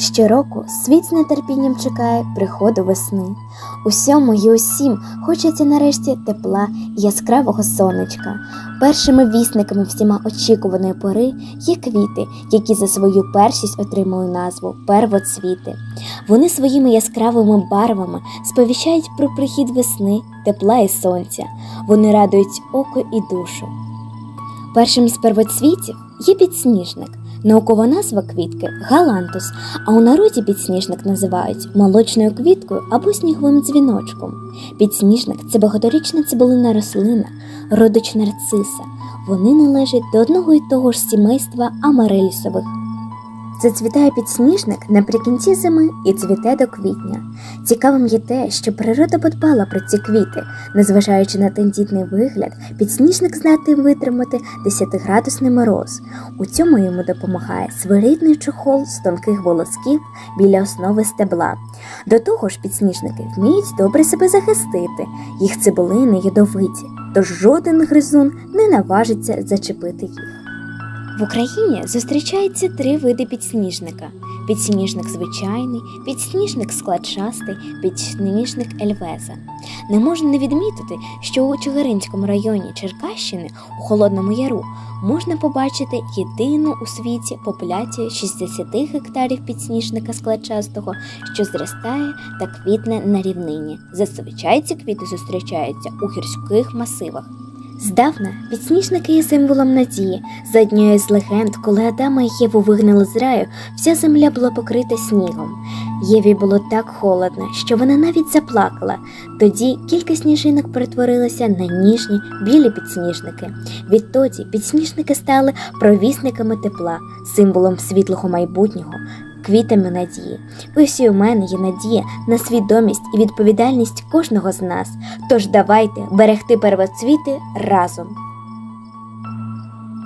Щороку світ з нетерпінням чекає приходу весни. Усьому й усім хочеться нарешті тепла і яскравого сонечка. Першими вісниками всіма очікуваної пори є квіти, які за свою першість отримали назву первоцвіти. Вони своїми яскравими барвами сповіщають про прихід весни, тепла і сонця. Вони радують око і душу. Першим з первоцвітів є підсніжник. Наукова назва квітки галантус, а у народі підсніжник називають молочною квіткою або сніговим дзвіночком. Підсніжник це багаторічна цибулина рослина, родич нарциса. Вони належать до одного і того ж сімейства амарелісових. Зацвітає підсніжник наприкінці зими і цвіте до квітня. Цікавим є те, що природа подбала про ці квіти. Незважаючи на тендітний вигляд, підсніжник здатний витримати 10-градусний мороз. У цьому йому допомагає свиридний чохол з тонких волосків біля основи стебла. До того ж, підсніжники вміють добре себе захистити, їх цибулини ядовиті, тож жоден гризун не наважиться зачепити їх. В Україні зустрічаються три види підсніжника: підсніжник звичайний, підсніжник складчастий, підсніжник ельвеза. Не можна не відмітити, що у Чигиринському районі Черкащини у Холодному Яру можна побачити єдину у світі популяцію 60 гектарів підсніжника складчастого, що зростає та квітне на рівнині. Зазвичай ці квіти зустрічаються у гірських масивах. Здавна підсніжники є символом надії. За однією з легенд, коли Адама і Єву вигнали з раю, вся земля була покрита снігом. Єві було так холодно, що вона навіть заплакала. Тоді кілька сніжинок перетворилися на ніжні білі підсніжники. Відтоді підсніжники стали провісниками тепла, символом світлого майбутнього. Квітами надії. Ось і у мене є надія на свідомість і відповідальність кожного з нас. Тож давайте берегти первоцвіти разом.